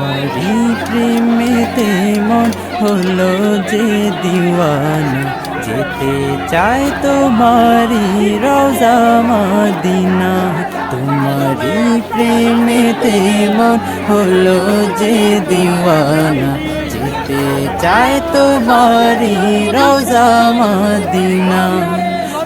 তোমারই প্রেমেতে মন হলো যে দিওয়ানা। যেতে চায় তোমারই রোজা মদিনা। তোমারই প্রেমেতে মন হলো যে দিওয়ানা। যেতে চায় তোমারই রোজা মদিনা।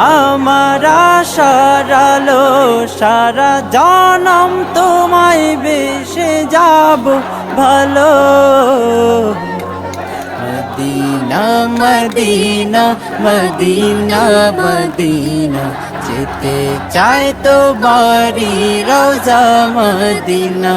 আমার সারালো সারা জনম তোমায় বেশে যাব ভালো। মদিনা মদিনা মদিনা মদিনা, যেতে চায় তো বাড়ি, রোজা মদিনা।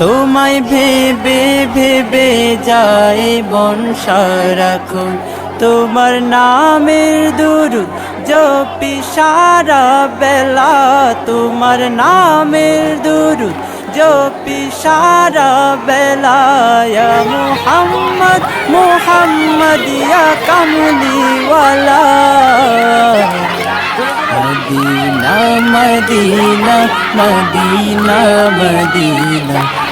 তোমায় ভেবে ভেবে যায় বন সারাক্ষণ তোমার নামের দুরু জপি সারা বেলা। তোমার নামের দুরু জপি সারা বেলা। ইয়া মুহাম্মদ মুহাম্মদ, ইয়া কামলিওয়ালা। Madina Medina Medina Medina.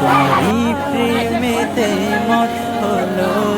তুমি প্রেমেতে মত হলো।